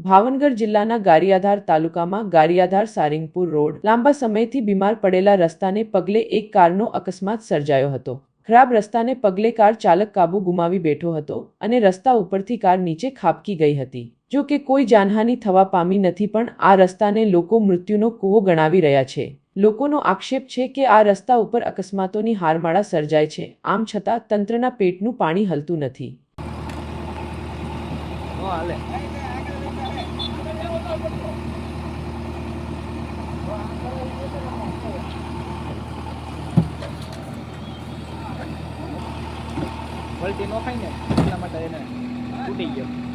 ભાવનગર જિલ્લાના ગારિયાધાર તાલુકામાં ગારિયાધાર સારિંગપુર રોડ લાંબા સમયથી બીમાર પડેલા રસ્તાને પગલે એક કારનો અકસ્માત સર્જાયો હતો. ખરાબ રસ્તાને પગલે કાર ચાલક કાબુ ગુમાવી બેઠો હતો અને રસ્તા ઉપરથી કાર નીચે ખાબકી ગઈ હતી. જો કે કોઈ જાનહાનિ થવા પામી નથી પણ આ રસ્તાને લોકો મૃત્યુનો કૂવો ગણાવી રહ્યા છે. લોકોનો આક્ષેપ છે કે આ રસ્તા ઉપર અકસ્માતોની હારમાળા સર્જાય છે. આમ છતાં તંત્રના પેટનું પાણી હલતું નથી. નો હાલે પલટી નો ખાય ને એટલા માટે એને તૂટી ગયો